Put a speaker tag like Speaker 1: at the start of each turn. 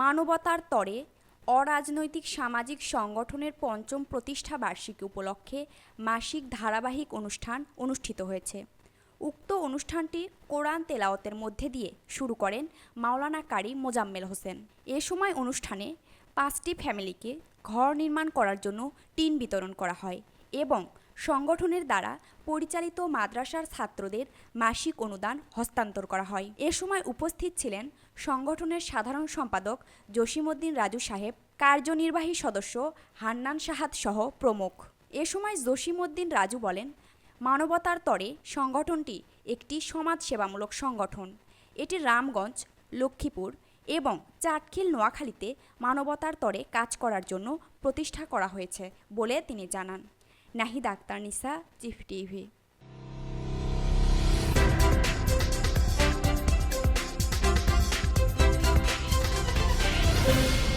Speaker 1: মানবতার তরে অরাজনৈতিক সামাজিক সংগঠনের পঞ্চম প্রতিষ্ঠা বার্ষিকী উপলক্ষে মাসিক ধারাবাহিক অনুষ্ঠান অনুষ্ঠিত হয়েছে। উক্ত অনুষ্ঠানটি কোরআন তেলাওয়াতের মধ্যে দিয়ে শুরু করেন মাওলানা কারি মোজাম্মেল হোসেন। এ সময় অনুষ্ঠানে পাঁচটি ফ্যামিলিকে ঘর নির্মাণ করার জন্য টিন বিতরণ করা হয়। এবং সংগঠনের দ্বারা পরিচালিত মাদ্রাসার ছাত্রদের মাসিক অনুদান হস্তান্তর করা হয়। এ সময় উপস্থিত ছিলেন সংগঠনের সাধারণ সম্পাদক জসিমউদ্দিন রাজু সাহেব, কার্যনির্বাহী সদস্য হান্নান সাহাদ সহ প্রমুখ। এ সময় জসিমউদ্দিন রাজু বলেন, মানবতার তরে সংগঠনটি একটি সমাজসেবামূলক সংগঠন। এটি রামগঞ্জ, লক্ষ্মীপুর এবং চাটখিল নোয়াখালীতে মানবতার তরে কাজ করার জন্য প্রতিষ্ঠা করা হয়েছে বলে তিনি জানান। নাহিদ আক্তার নিসা চিফ টিভি।
Speaker 2: Thank